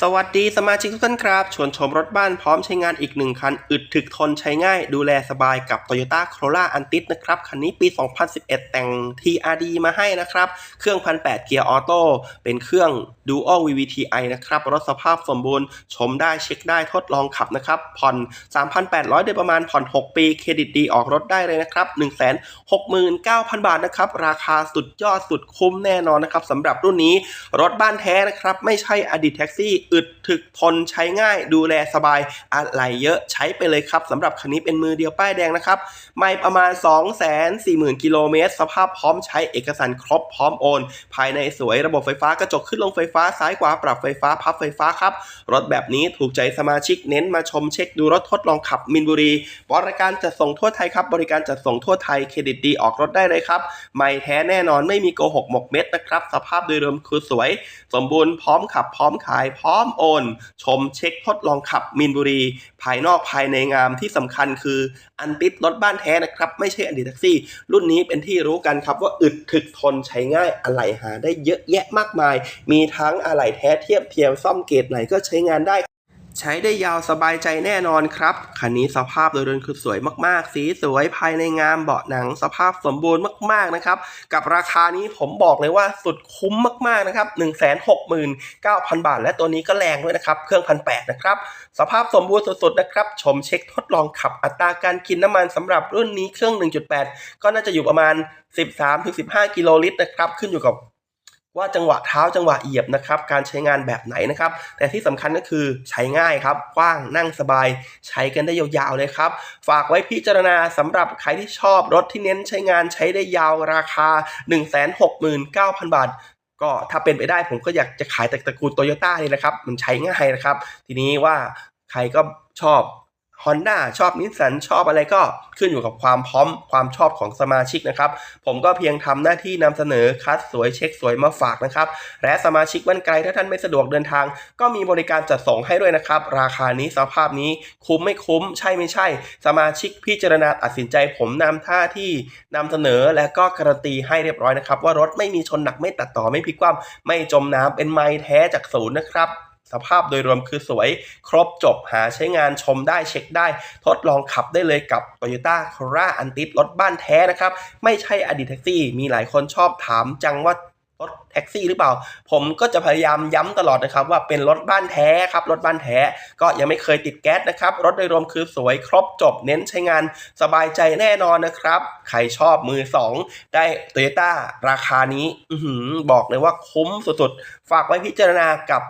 สวัสดีสมาชิกทุกท่านครับ ชวนชมรถบ้านพร้อมใช้งานอีกหนึ่งคัน อึดถึกทนใช้ง่าย ดูแลสบายกับ Toyota Corolla Altis นะครับ คันนี้ปี 2011 แต่ง TRD มาให้นะครับ เครื่อง 1,800 เกียร์ออโต้เป็นเครื่อง Dual VVTi นะครับ รถสภาพสมบูรณ์ ชมได้เช็คได้ทดลองขับนะครับ ผ่อน 3,800ได้ประมาณผ่อน 6 ปี เครดิตดีออกรถได้เลยนะครับ 169,000 บาทนะครับ ราคาสุดยอดสุดคุ้มแน่นอนนะครับสำหรับรุ่นนี้รถบ้านแท้นะครับไม่ใช่อดีตแท็กซี่อึดถึกทนใช้ง่าย ดูแลสบายอะไรเยอะใช้ไปเลยครับสำหรับคันนี้เป็นมือเดียวป้ายแดงนะครับไม่ประมาณ 240,000 กิโลเมตร สภาพพร้อมใช้เอกสารครบพร้อมโอน ภายในสวยระบบไฟฟ้ากระจกขึ้นลงไฟฟ้าซ้ายขวาปรับไฟฟ้าพับไฟฟ้าครับ รถแบบนี้ถูกใจสมาชิกเน้นมาชมเช็คดูรถทดลองขับมินบุรี บริการจัดส่งทั่วไทยครับ บริการจัดส่งทั่วไทยเครดิตดีออกรถได้เลยครับ ไม่แท้แน่นอนไม่มีโกหกหมกเม็ดนะครับ สภาพโดยรวมคือสวย สมบูรณ์พร้อมขับพร้อมขายพร้อม้อมโอน ชมเช็คทดลองขับมินบุรี ภายนอกภายในงามที่สำคัญคืออันติดรถบ้านแท้นะครับ ไม่ใช่อันดีตแท็กซี่ รุ่นนี้เป็นที่รู้กันครับว่าอึดถึกทนใช้ง่ายอะไหล่หาได้เยอะแยะมากมาย มีทั้งอะไหล่แท้เทียบเทียมซ่อมเกรดไหนก็ใช้งานได้ ใช้ได้ยาวสบายใจแน่นอนครับ คันนี้สภาพโดยรวมคือสวยมากๆ สีสวยภายในงามเบาะหนังสภาพสมบูรณ์มากๆนะครับ กับราคานี้ผมบอกเลยว่าสุดคุ้มมากๆนะครับ 169,000 บาท และตัวนี้ก็แรงด้วยนะครับ เครื่องพันแนะครับ สภาพสมบูรณ์สุดๆนะครับ ชมเช็คทดลองขับอัตราการกินน้ำมันสำหรับรุ่นนี้เครื่อง 1.8 ก็น่าจะอยู่ประมาณ 13-15 กิโลลิตรนะครับ ขึ้นอยู่กับ ว่าจังหวะเท้าจังหวะเหยียบนะครับการใช้งานแบบไหนนะครับ แต่ที่สำคัญก็คือใช้ง่ายครับกว้างนั่งสบาย ใช้กันได้ยาวๆเลยครับ ฝากไว้พิจารณาสำหรับใครที่ชอบรถที่เน้นใช้งานใช้ได้ยาวราคา 169,000 บาท ก็ถ้าเป็นไปได้ผมก็อยากจะขายแต่ตระกูลโตโยต้านี่นะครับ มันใช้ง่ายนะครับ ทีนี้ว่าใครก็ชอบ Honda ชอบนิสสันชอบอะไรก็ขึ้นอยู่กับความพร้อมความชอบของสมาชิกนะครับ ผมก็เพียงทำหน้าที่นำเสนอคัดสวยเช็คสวยมาฝากนะครับ และสมาชิกบ้านไกลถ้าท่านไม่สะดวกเดินทาง ก็มีบริการจัดส่งให้ด้วยนะครับ ราคานี้สภาพนี้คุ้มไม่คุ้ม ใช่ไม่ใช่ สมาชิกพิจารณาตัดสินใจ ผมนำท่าที่นำเสนอและก็การันตีให้เรียบร้อยนะครับ ว่ารถไม่มีชนหนักไม่ตัดต่อไม่พลิกคว่ำไม่จมน้ำเป็นไม้แท้จากศูนย์นะครับ สภาพโดยรวมคือสวยครบจบหาใช้งานชมได้เช็คได้ ทดลองขับได้เลยกับ Toyota Corolla Altis รถบ้านแท้นะครับ ไม่ใช่อดีตแท็กซี่ มีหลายคนชอบถามจังว่ารถแท็กซี่หรือเปล่า ผมก็จะพยายามย้ำตลอดนะครับ ว่าเป็นรถบ้านแท้ครับรถบ้านแท้ ก็ยังไม่เคยติดแก๊สนะครับ รถโดยรวมคือสวยครบจบเน้นใช้งานสบายใจแน่นอนนะครับ ใครชอบมือสองได้ Toyota ราคานี้อบอกเลยว่าคุ้มสุดๆ ฝากไว้พิจารณากับ